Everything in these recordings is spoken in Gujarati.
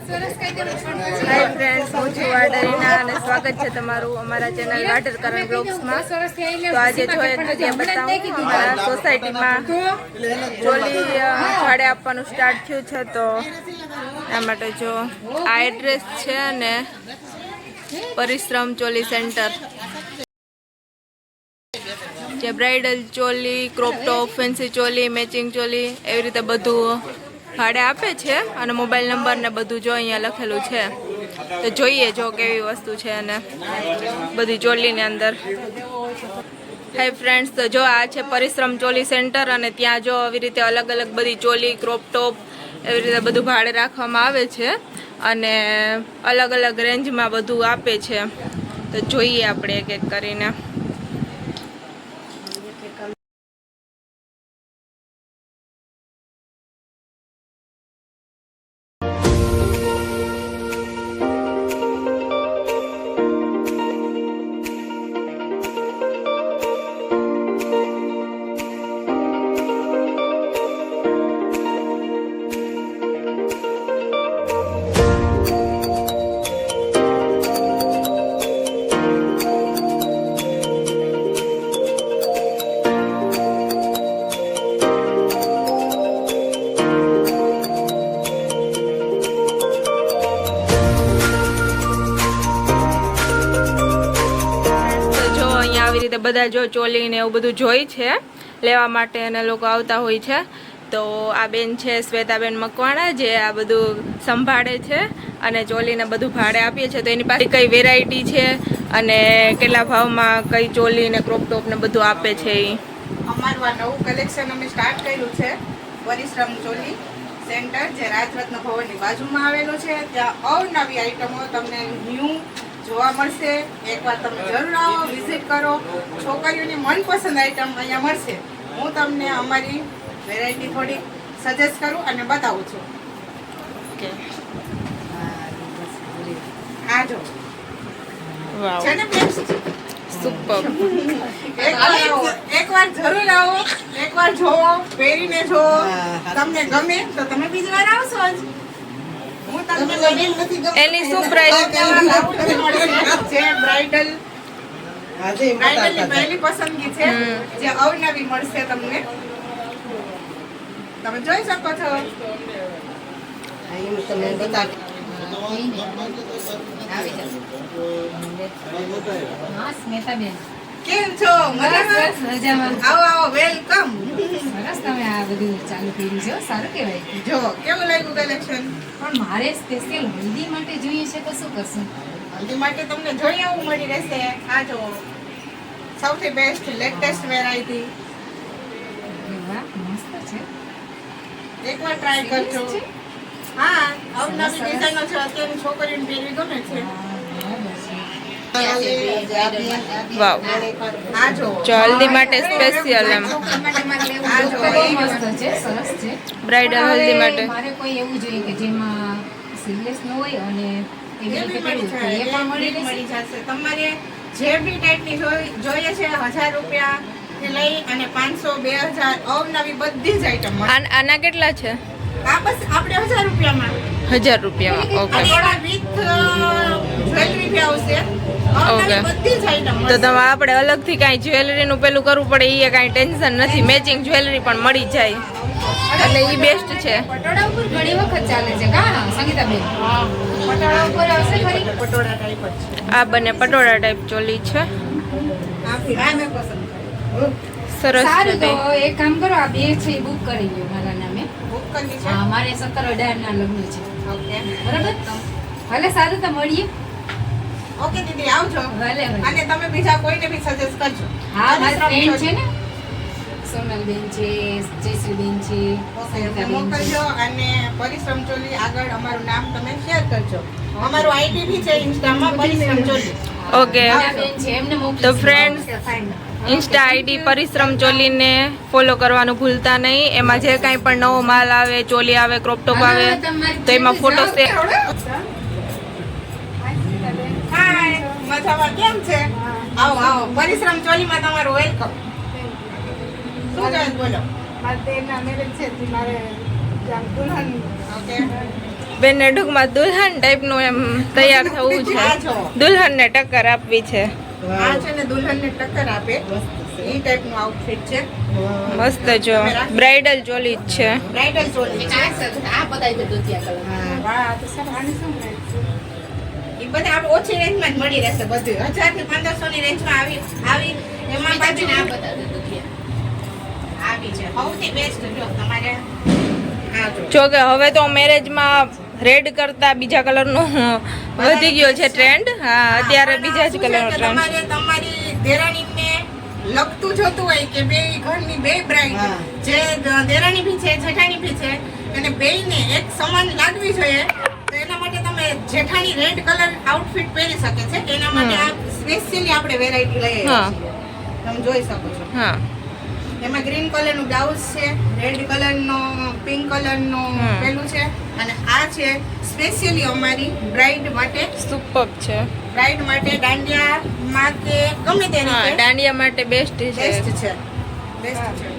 હાય ફ્રેન્ડ્સ હું છું વાડરીના અને સ્વાગત છે તમારું અમારા ચેનલ વાટર કરણ બ્લોગ્સમાં. તો આજે જો એક જગ્યા બતાવું અમારા સોસાયટીમાં ચોલી ભાડે આપવાનું સ્ટાર્ટ થયું છે તો એના માટે જો આ એડ્રેસ છે અને પરિશ્રમ ચોલી સેન્ટર જે bridal choli crop top fancy choli matching choli એવી રીતે બધું ભાડે આપે છે અને મોબાઈલ નંબર ને બધું જો અહીંયા લખેલું છે. તો જોઈએ જો કેવી વસ્તુ છે અને બધી ચોલીની અંદર. હાય ફ્રેન્ડ્સ તો જો આ છે પરિશ્રમ ચોલી સેન્ટર અને ત્યાં જો આવી રીતે અલગ અલગ બધી ચોલી ક્રોપ ટોપ એવી રીતે બધું ભાડે રાખવામાં આવે છે અને અલગ અલગ રેન્જમાં બધું આપે છે. તો જોઈએ આપણે એક એક કરીને. બધા જો ચોલી ને એવું બધું જોઈ છે, લેવા માટે અને લોકો આવતા હોય છે. તો આ બેન છે, શ્વેતાબેન મકવાણા, જે આ બધું સંભાળે છે અને ચોલીને બધું ભાડે આપીએ છીએ તો એની પાસે કઈ વેરાયટી છે અને કેટલા ભાવમાં કઈ ચોલી ને ક્રોપ ટોપ ને બધું આપે છે એ અમારું નવું કલેક્શન અમે સ્ટાર્ટ કર્યું છે, પરિશ્રમ ચોલી સેન્ટર જે રાજરત્ન ભવનની બાજુમાં આવેલું છે. ત્યાં અવનવી આઈટમો તમને ન્યૂ જોવા મળશે. એકવાર તમે જરૂર આવો વિઝિટ કરો. છોકરીઓની મનપસંદ આઈટમ અહીંયા મળશે. હું તમને અમારી વેરાયટી થોડી સજેસ્ટ કરું અને બતાવું છું. ઓકે આ જો. છે ને? સુપર એકવાર આવો. એકવાર જરૂર આવો. એકવાર જોવો પહેરીને જોવો. તમને ગમે તો તમે બીજી વાર આવશો જ. એની શું પ્રાઇસ છે? બ્રાઇડલ બ્રાઇડલની પહેલી પસંદગી છે જે અવનવી મળશે તમને. તમે જોઈ શકો છો. હા સ્મિતાબેન. કેમ છો? મજામાં? બસ મજામાં. આવો આવો વેલકમ. સરસ તમે આ બધું ચાલુ કર્યું છે સારું કહેવાય. જો કેવું લાગ્યું કલેક્શન? પણ મારે સ્પેશિયલ હલ્દી માટે જોઈએ છે તો શું કરશું? હલ્દી માટે તમને જોઈએ એવું મળી રહેશે. આ જો સૌથી બેસ્ટ લેટેસ્ટ વેરાયટી મસ્ત છે. એકવાર ટ્રાય કરજો? હા અવનવી ડિઝાઇનો છે અત્યારની છોકરીઓને પહેરવી ગમે છે. વાવ. હલ્દી માટે સ્પેશિયલ એમ બ્રાઇડલ હલ્દી માટે. મારે કોઈ એવું જોઈએ કે જેમાં સીરિયસ ન હોય અને એવી એ રીતે બી મળી પહેરવું તો એ જાય પણ મળી એ બી રહેશે. મળી જશે. તમારે જે બી ટાઈપની જોઈએ છે હજાર રૂપિયા લઈ અને પાંચસો બે હજાર અવનવી બધી જ આઈટમ આન- આના કેટલા છે? આ બસ આપણે હજાર રૂપિયામાં. ઓકે. વિથ જ્વેલરી આવશે. અવનવી Okay. બધી જ આઈટમ તો તમારે આપણે અલગથી કાંઈ જ્વેલરીનું પેલું કરવું પડે એ કાંઈ ટેન્શન નથી. મેચિંગ જ્વેલરી પણ મળી જાય. એટલે એ બેસ્ટ છે. પટોળા ઉપર ઘણી વખત ચાલે છે કા? સંગીતાબેન? પટોળા ઉપર આવશે ખરી? પટોળા ટાઈપ જ આ બંને પટોળા ટાઈપ ચોલી છે. આ પસંદ સરસ છે સારું તો એક કામ કરો આ બે છે બુક કરી લ્યો કરવી છે? હા મારે સત્તર અઢાર ના લગ્ન છે. ઓકે. બરાબર? ભલે સારું તો મળીએ. ઓકે દીદી આવજો. ભલે અને તમે બીજા કોઈને બી સજેસ્ટ કરજો. હા મારા ફ્રેન્ડ છે ને સોનલબેન છે જયશ્રીબેન છે ઓકે, અમને છે. મોકલજો અને પરિશ્રમ ચોલી આગળ અમારું નામ તમે શેર કરજો. અમારું આઈડી બી છે ઇન્સ્ટામાં પરિશ્રમ ચોલી. ઓકે. બેન તો friends, ઇન્સ્ટા આઈડી પરિશ્રમ ચોલીને ફોલો કરવાનું ભૂલતા નહીં. એમાં જે કાંઈ પણ નવો માલ આવે ચોલી આવે ક્રોપટોપ આવે તો એમાં ફોટો શેર હાય મજામાં? કેમ છે? આવો આવો. પરિશ્રમ ચોલીમાં તમારું વેલકમ શું બોલો? દુલ્હન. ટાઈપનું એમ તૈયાર થવું છે. દુલ્હનને ટક્કર આપવી છે. આ છે ને દુલ્હનને ટક્કર આપે. એ ટાઈપનું આઉટફિટ છે. મસ્ત જો. બ્રાઇડલ ચોલી જ છે. બ્રાઇડલ ચોલી છે. આ બતાવી દે દોતિયા કલર. વાહ, તો સારું. આની શું price બધા આપણે ઓછી રેન્જમાં જ મળી રહેશે બધું. હજારથી પંદરસો ની રેન્જમાં આવી આવી એમાં પાછું આ બતાવી દે આવી છે. સૌથી બેસ્ટ જો તમારે જો. જો કે હવે તો મેરેજમાં રેડ કરતા બીજા કલરનું વધી ગયો છે ટ્રેન્ડ હા અત્યારે બીજા જ કલરનો ટ્રેન્ડ તમારે તમારી દેરાણીને લગતું જોતું હોય કે બે ઘરની બે બ્રાઇડ જે દેરાણી ભી છે જેઠાણી ભી છે અને બેયને એક સમાન લાગવી જોઈએ તો એના માટે તમે જેઠાણી રેડ કલર આઉટફિટ પહેરી શકે છે. એના માટે આ સ્પેશિયલી આપણે વેરાયટી લઈએ છીએ. તમે જોઈ શકો છો. હા. એમાં ગ્રીન કલરનું બ્લાઉઝ છે રેડ કલરનો પિંક કલરનો. પેલું છે. અને આ છે સ્પેશિયલી અમારી બ્રાઇડ માટે. સુપર છે. બ્રાઇડ માટે દાંડિયા માટે ગમે તે દાંડિયા માટે બેસ્ટ છે. બેસ્ટ છે. બેસ્ટ છે.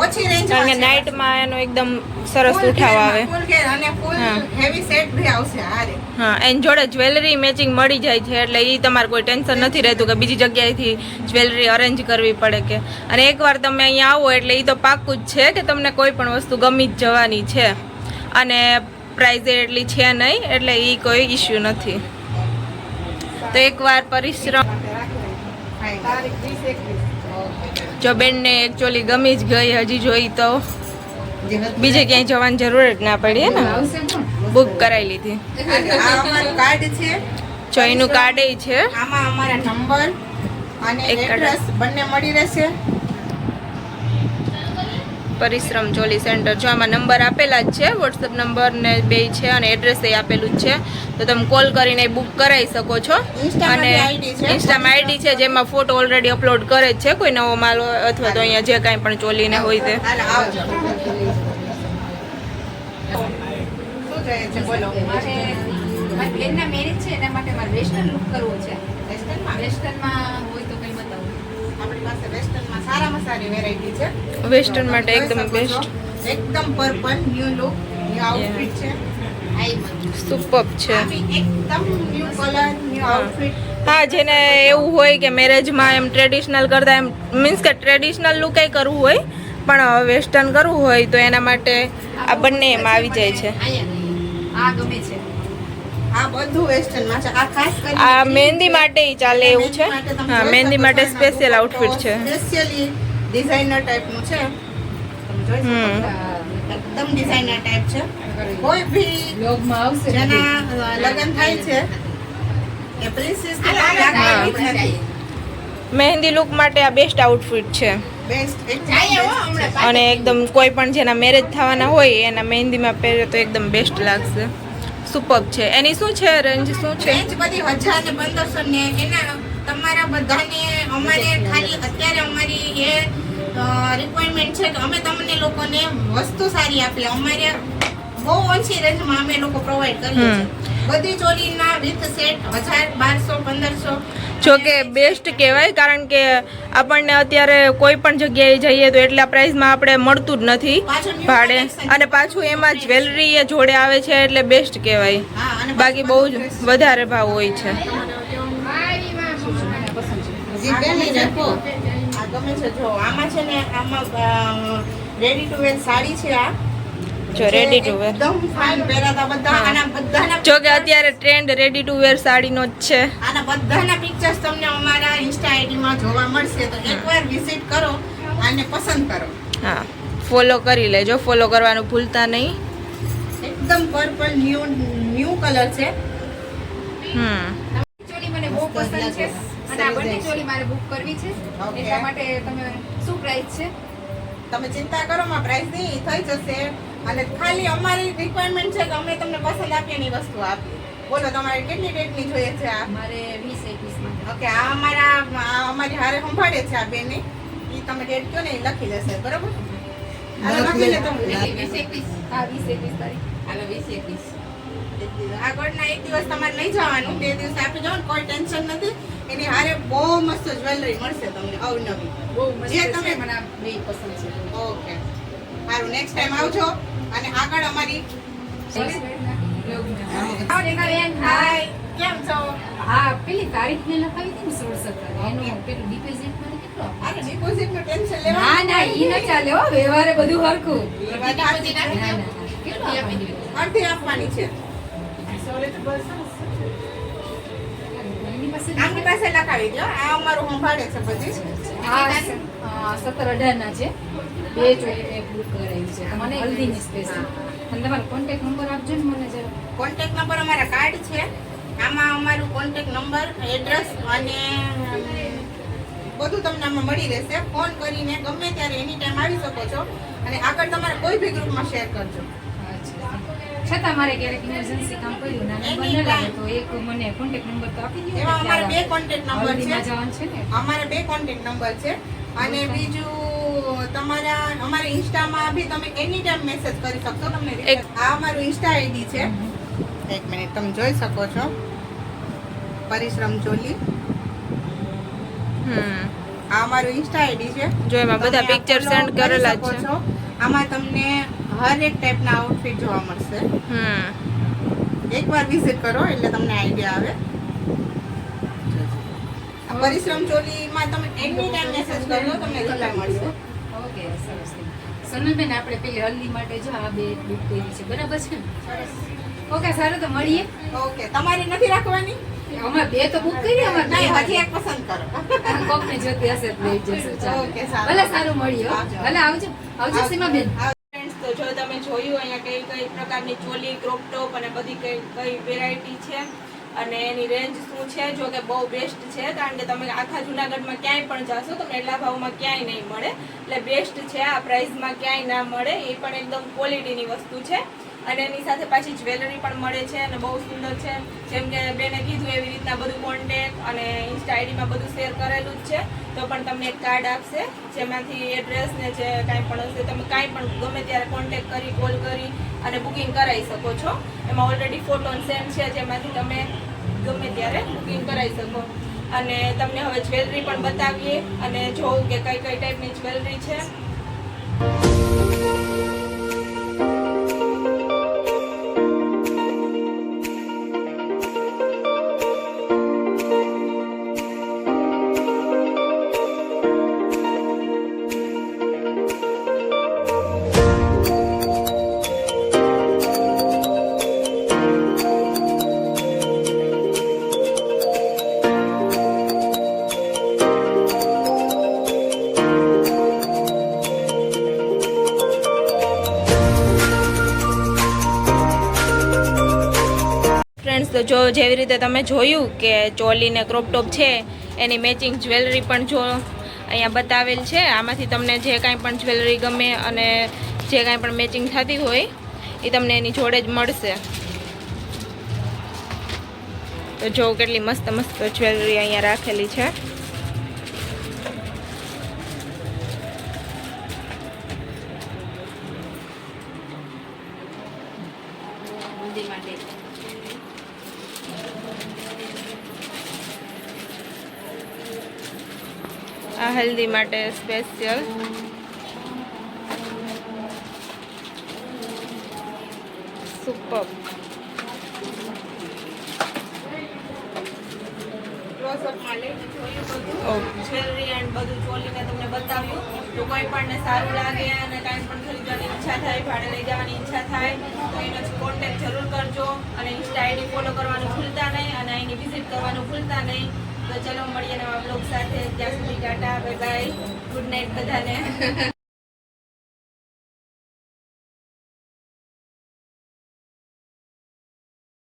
ઓછી રેન્જ કારણ કે નાઇટમાં એનો એકદમ સરસ ઉઠાવ આવે. ફૂલ ઘેર અને ફૂલ. હેવી સેટ ભી આવશે હારે હા એન જોડે જ્વેલરી મેચિંગ મળી જાય છે એટલે એ તમારે કોઈ ટેન્શન નથી રહેતું કે બીજી જગ્યાએથી જ્વેલરી અરેન્જ કરવી પડે કે. અને એકવાર તમે અહીંયા આવો એટલે એ તો પાક્કું જ છે કે તમને કોઈ પણ વસ્તુ ગમી જ જવાની છે. અને પ્રાઇઝ એટલી છે નહીં એટલે એ કોઈ ઇશ્યુ નથી. તો એકવાર પરિશ્રમ તારીખ વીસ એકવીસ. જો બેનને એકચ્યુઅલી ગમી જ ગઈ હજી જોઈ તો. બીજે ક્યાંય જવાની જરૂર જ ના પડી ને? બુક કરાવી લીધી. કાર્ડ છે. જો એનું કાર્ડ છે. આમાં અમારા નંબર અને એડ્રેસ બંને મળી રહેશે. પરિશ્રમ ચોલી સેન્ટર જો આમાં નંબર આપેલા જ છે વોટ્સઅપ નંબર ને બે છે અને એડ્રેસ એ આપેલું જ છે તો તમે કોલ કરીને બુક કરાવી શકો છો. અને. ઇન્સ્ટામાં આઈડી છે. જેમાં ફોટો ઓલરેડી અપલોડ કરે જ છે કોઈ નવો માલ અથવા તો અહીંયા જે કાંઈ પણ ચોલીને હોય તે. મારે બેનના મેરેજ છે એના માટે મારે વેસ્ટર્ન લુક કરવો છે. વેસ્ટર્નમાં વેસ્ટર્નમાં આપણી પાસે વેસ્ટર્નમાં સારામાં સારી વેરાયટી છે. વેસ્ટર્ન માટે એકદમ બેસ્ટ એકદમ purple new look new outfit છે. સુપર છે. હા. જેને એવું હોય કે મેરેજમાં એમ ટ્રેડિશનલ કરતા એમ મીન્સ કે ટ્રેડિશનલ લુક કરવું હોય પણ વેસ્ટર્ન કરવું હોય તો એના માટે આ બંને એમાં આવી જાય છે. આ ગમે છે. આ બધું વેસ્ટર્ન છે. આ ખાસ કરીને આ મહેંદી માટે ચાલે એવું છે? હા મહેંદી માટે સ્પેશિયલ આઉટફિટ છે. સ્પેશિયલી ડિઝાઇનર ટાઈપનું છે. તમે જોઈ શકો એકદમ ડિઝાઇનર ટાઈપ છે. કોઈ બી બ્લોગમાં આવશે જેના લગ્ન થાય છે એ પ્રિન્સેસ હા. મહેંદી લુક માટે આ બેસ્ટ આઉટફિટ છે. અને એકદમ કોઈ પણ જેના મેરેજ થવાના હોય એના મહેંદીમાં પહેરે તો એકદમ બેસ્ટ લાગશે. સુપર છે. એની શું છે રેન્જ શું છે? રેન્જ બધી હજાર ને પંદરસો ને એના તમારા બધાને અમારે ખાલી અત્યારે અમારી એ રિક્વાયરમેન્ટ છે કે અમે તમને લોકોને વસ્તુ સારી આપીએ. અમારે બહુ ઓછી રેન્જમાં અમે લોકો પ્રોવાઈડ કરીએ છીએ. બધી ચોરીના વિથ સેટ હજાર બારસો પંદરસો. જો કે બેસ્ટ કહેવાય કારણ કે આપણને અત્યારે કોઈ પણ જગ્યાએ જઈએ તો એટલા પ્રાઇસમાં આપણે મળતું જ નથી. ભાડે. અને પાછું એમાં જ્વેલરી એ જોડે આવે છે એટલે બેસ્ટ કહેવાય. બાકી બહુ જ વધારે ભાવ હોય છે. ગમે જો આમાં ને આમાં રેડી ટુ વેર સાડી છે આ. જો રેડી ટુ વેર એકદમ ફાઇન પહેરાતા બધા આના બધાના જો કે અત્યારે ટ્રેન્ડ રેડી ટુ વેર સાડીનો જ છે. આના બધાના પિક્ચર્સ તમને અમારા ઇન્સ્ટા આઈડીમાં જોવા મળશે. તો એકવાર વિઝિટ કરો અને પસંદ કરો. હા. ફોલો કરી લેજો. ફોલો કરવાનું ભૂલતા નહીં. એકદમ પર્પલ ન્યુ ન્યુ કલર છે. હમ. ચોલી મને બહુ પસંદ છે. અને આ બંને ચોલી મારે બુક કરવી છે. એટલા માટે તમે શું પ્રાઇસ છે? તમે ચિંતા કરો માં પ્રાઇસ નહીં થઈ જશે. અને ખાલી અમારી રિક્વાયરમેન્ટ છે કે અમે તમને પસંદ આપીએ એની વસ્તુ આપીએ. બોલો તમારે કેટલી ડેટની જોઈએ છે આ? મારે વીસ એકવીસ ઓકે આ અમારા અમારી હારે સંભાળે છે આ બેને. એ તમે ડેટ કહો ને એ લખી લેશે બરોબર? લખી લે તમે. વીસ એકવીસ. હા વીસ એકવીસ તારીખ. હાલો વીસ એકવીસ. આગળના એક દિવસ તમારે લઈ જવાનું બે દિવસ આપી જવાનું કોઈ ટેન્શન નથી. એની હારે બહુ મસ્ત જ્વેલરી મળશે તમને અવનવી. બહુ જે તમે- મને બે પસંદ છે. ઓકે. સારું નેક્સ્ટ ટાઈમ આવજો. અને આગળ અમારી કેમ છો? હા પેલી તારીખ મેં લખાવી હતી ને સોળ સત્તર એનું પેલું ડિપોઝિટ મને કેટલો અરે ડિપોઝિટનું ટેન્શન ના લેવા ના ઈ ન ચાલે હો વ્યવહારે બધું હરખું? અડધી આપવાની છે. આમની પાસે લખાવી દો. આ અમારું સંભાળે છે બધી. સત્તર અઢાર ના છે. બે મેં બુક કરાવી છે. મને હલ્દીની સ્પેશિયલ અને તમારો કોન્ટેક્ટ નંબર આપજો ને મને જરા. કોન્ટેક્ટ નંબર અમારા કાર્ડ છે. આમાં અમારું કોન્ટેક્ટ નંબર એડ્રેસ અને બધું તમને આમાં મળી રહેશે. ફોન કરીને ગમે ત્યારે એની ટાઈમ આવી શકો છો. અને આગળ તમારે કોઈ બી ગ્રુપમાં શેર કરજો. છતાં મારે ક્યારેક ઇમરજન્સી કામ કર્યું ના નંબર ન લાગે તો એક મને કોન્ટેક્ટ નંબર તો આપી દીધો એમાં અમારે બે કોન્ટેક્ટ નંબર છે. છે ને? અમારે બે કોન્ટેક્ટ નંબર છે. અને બીજું તમારા અમારા ઇન્સ્ટામાં બી તમે એની ટાઈમ મેસેજ કરી શકશો તમને. આ અમારું ઇન્સ્ટા આઈડી છે. એક મિનિટ તમે જોઈ શકો છો. પરિશ્રમ ચોલી. હમ. આ અમારું ઇન્સ્ટા આઈડી છે. જો એમાં બધા પિક્ચર સેન્ડ કરેલા છે. આમાં તમને હર એક ટાઈપના આઉટફિટ જોવા મળશે. હમ. એકવાર વિઝિટ કરો એટલે તમને આઈડિયા આવે. પરિશ્રમ ચોલીમાં તમે એની ટાઈમ મેસેજ કરો તમને કલાક મળશે. સોનલબેન આપણે પેલી હલ્દી માટે જો આ બે બુક કરી છે. બરાબર છે ને? ઓકે સારું તો મળીએ. ઓકે તમારી નથી રાખવાની? અમે બે તો બુક કરી અમારે નહીં હજી એક પસંદ કરો. કોકને જોતી હશે તો લઈ જશે ઓકે, સારું. ભલે સારું મળીએ ભલે આવજો. આવજો સીમાબેન. તો જો તમે જોયું અહીંયા કઈ કઈ પ્રકારની ચોલી ક્રોપ ટોપ અને બધી કઈ કઈ વેરાયટી છે. અને એની રેન્જ શું છે? જો કે બહુ બેસ્ટ છે, કારણ કે તમે આખા જુનાગઢમાં ક્યાંય પણ જાશો તમને એટલા ભાવમાં ક્યાંય નહીં મળે. એટલે બેસ્ટ છે, આ પ્રાઇસમાં ક્યાંય ના મળે, એ પણ એકદમ ક્વોલિટીની વસ્તુ છે. અને એની સાથે પાછી જ્વેલરી પણ મળે છે અને બહુ સુંદર છે. જેમ કે બેને કીધું એવી રીતના બધું કોન્ટેક અને ઇન્સ્ટા આઈડીમાં બધું શેર કરેલું જ છે. તો પણ તમને એક કાર્ડ આપશે. જેમાંથી એડ્રેસ ને જે કાંઈ પણ હશે, તમે કાંઈ પણ ગમે ત્યારે કોન્ટેક કરી કોલ કરી અને બુકિંગ કરાવી શકો છો. એમાં ઓલરેડી ફોટો સેન્ડ છે, જેમાંથી તમે ગમે ત્યારે બુકિંગ કરાવી શકો. અને તમને હવે જ્વેલરી પણ બતાવીએ. અને જોઉં કે કઈ કઈ ટાઈપની જ્વેલરી છે. તો જો જેવી રીતે તમે જોયું કે ચોલી ને ક્રોપ છે, એની મેચિંગ જ્વેલરી પણ જો અહીંયા બતાવેલ છે, આમાંથી તમને જે કાંઈ પણ જ્વેલરી ગમે અને જે કાંઈ પણ મેચિંગ થતી હોય, એ તમને એની જોડે જ મળશે. તો જો કેટલી મસ્ત મસ્ત જ્વેલરી અહીંયા રાખેલી છે. માટે. હલ્દી માટે સ્પેશિયલ. સુપર. સારું લાગે અને કાંઈ પણ ખરીદવાની ઈચ્છા થાય, ભાડે લઈ જવાની ઈચ્છા થાય, તો એનો કોન્ટેક્ટ જરૂર કરજો. અને ઇન્સ્ટા આઈડી ફોલો કરવાનું ભૂલતા નહીં અને અહીંની વિઝિટ કરવાનું ભૂલતા નહીં. તો ચલો મળીએ નવા બ્લોગ સાથે. ત્યાં સુધી tata bye bye good night બધાને.